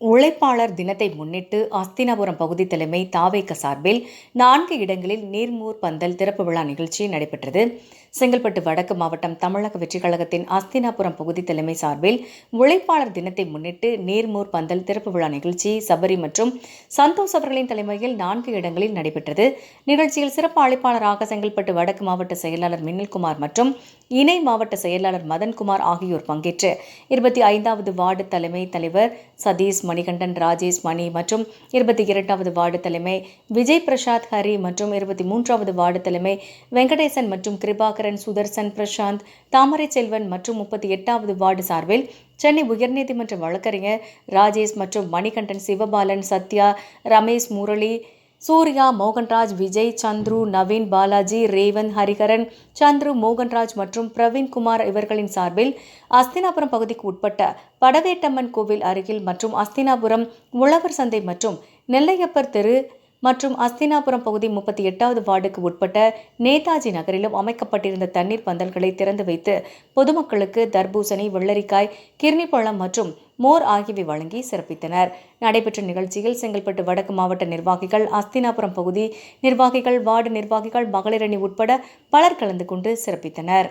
உழைப்பாளர் தினத்தை முன்னிட்டு அஸ்தினாபுரம் பகுதி தலைமை தாவேக்க சார்பில் நான்கு இடங்களில் நீர்மூர் பந்தல் திறப்பு விழா நிகழ்ச்சி நடைபெற்றது. செங்கல்பட்டு வடக்கு மாவட்டம் தமிழக வெற்றிக் கழகத்தின் அஸ்தினாபுரம் பகுதி தலைமை சார்பில் உழைப்பாளர் தினத்தை முன்னிட்டு நீர்மூர் பந்தல் திறப்பு விழா நிகழ்ச்சி சபரி மற்றும் சந்தோஷ் அவர்களின் தலைமையில் நான்கு இடங்களில் நடைபெற்றது. நிகழ்ச்சியில் சிறப்பு அழைப்பாளராக செங்கல்பட்டு வடக்கு மாவட்ட செயலாளர் மின்னல்குமார் மற்றும் இணை மாவட்ட செயலாளர் மதன்குமார் ஆகியோர் பங்கேற்று இருபத்தி ஐந்தாவது வார்டு தலைமை தலைவர் சதீஷ் மணிகண்டன் ராஜேஷ் மணி மற்றும் இருபத்தி இரண்டாவது வார்டு தலைமை விஜய் பிரசாத் ஹரி மற்றும் இருபத்தி மூன்றாவது வார்டு தலைமை வெங்கடேசன் மற்றும் கிருபாகரன் சுதர்சன் பிரசாந்த் தாமரை செல்வன் மற்றும் முப்பத்தி எட்டாவது வார்டு சார்பில் சென்னை உயர்நீதிமன்ற வழக்கறிஞர் ராஜேஷ் மற்றும் மணிகண்டன் சிவபாலன் சத்யா ரமேஷ் முரளி சூர்யா மோகன்ராஜ் விஜய் சந்துரு நவீன் பாலாஜி ரேவந்த் ஹரிகரன் சந்துரு மோகன்ராஜ் மற்றும் பிரவீன்குமார் இவர்களின் சார்பில் அஸ்தினாபுரம் பகுதிக்கு உட்பட்ட படவேட்டம்மன் கோவில் அருகில் மற்றும் அஸ்தினாபுரம் உழவர் சந்தை மற்றும் நெல்லையப்பர் தெரு மற்றும் அஸ்தினாபுரம் பகுதி முப்பத்தி எட்டாவது வார்டுக்கு உட்பட்ட நேதாஜி நகரிலும் அமைக்கப்பட்டிருந்த தண்ணீர் பந்தல்களை திறந்து வைத்து பொதுமக்களுக்கு தர்பூசணி வெள்ளரிக்காய் கிர்னிப்பழம் மற்றும் மோர் ஆகியவை வழங்கி சிறப்பித்தனர். நடைபெற்ற நிகழ்ச்சியில் செங்கல்பட்டு வடக்கு மாவட்ட நிர்வாகிகள் அஸ்தினாபுரம் பகுதி நிர்வாகிகள் வார்டு நிர்வாகிகள் மகளிரணி உட்பட பலர் கலந்து கொண்டு சிறப்பித்தனர்.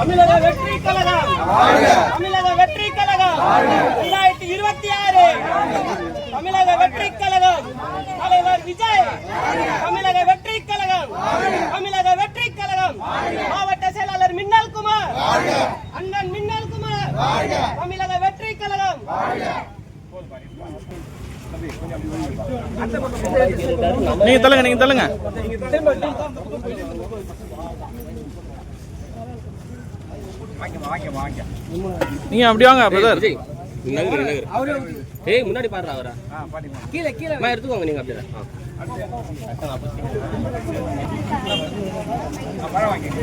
தமிழக வெற்றி கழகம். தமிழக வெற்றி கழகம். இரண்டாயிரத்தி இருபத்தி ஆறு. தமிழக வெற்றி கழகம். தலைவர் விஜய். தமிழக வெற்றி கழகம். தமிழக வெற்றி கழகம். மாவட்ட செயலாளர் மின்னல் குமார் அண்ணன் மின்னல் குமார் தமிழக வெற்றி கழகம். நீங்க தள்ளுங்க நீங்க தள்ளுங்க. நீங்க அப்படி வாங்க பிரதர் ஏய் முன்னாடி பாடுறா அவரா கீழே கீழே எடுத்துக்கோங்க நீங்க அப்படியே ஆ. தமிழக வெற்றி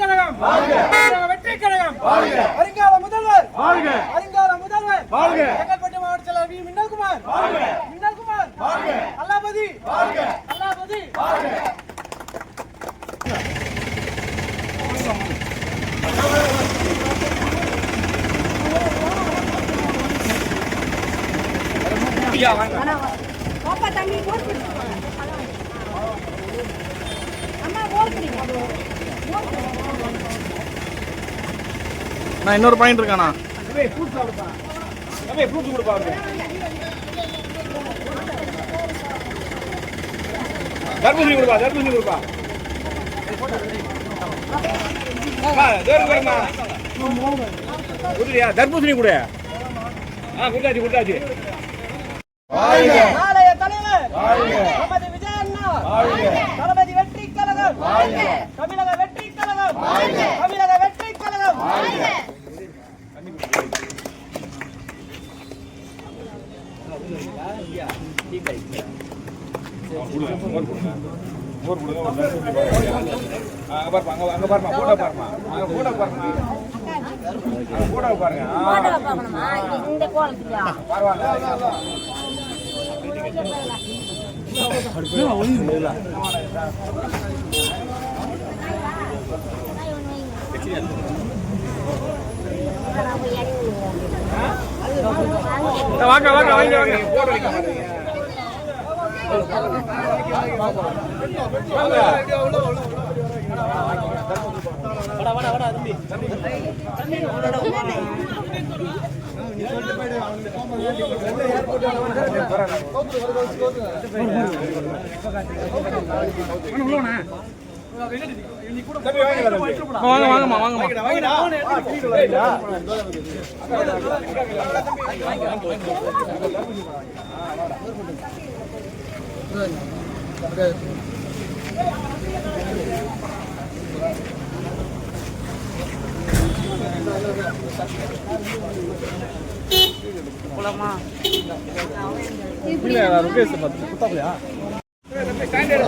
வெற்றி கழகம் வருங்கால முதல்வர். வருங்கால முதல்வர். செங்கல்பட்டு மாவட்ட செயலர் வி. மின்னல்குமார். மின்னல்குமார். அல்லாபதி. அல்லாபதி. பாப்பா தண்ணி போர் குடிச்சு அம்மா போர் குடிங்க நான் இன்னொரு பாயிண்ட் இருக்கானா? தர்பூசணி கொடுப்பா தர்பூசணி கொடுப்பா. கொடுத்துறியா தர்பூசணி கொடு. ஆ கொடுத்தாச்சு கொடுத்தாச்சு. நாளைய தலைவர். தளபதி வெற்றி கழகம். தமிழக போர் கொடுங்க ஒரு லட்சம் ரூபாய் அங்கே பாருமா அங்கே அங்கே பாருமா ஃபோட்டோ பாருமா அங்கே ஃபோட்டோ பாருமா வாங்க வாங்க வாங்க வாங்க. போட்டோ வைக்க மாட்டேங்க வாங்க தம்பி வாங்க வாங்கம்மா வாங்கம்மா.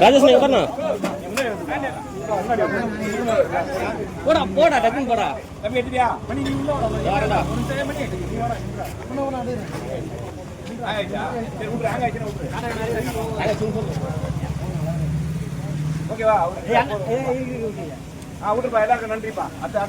ராஜேஷ் நீங்க பாருண்ணா போடா போடா டக்குன்னு போடா. தம்பி எடுத்துட்டியா மணி நீ உள்ள வாடா ஓகேவா ஆ விட்டுருப்பா எல்லாருக்கும் நன்றிப்பா. அடுத்த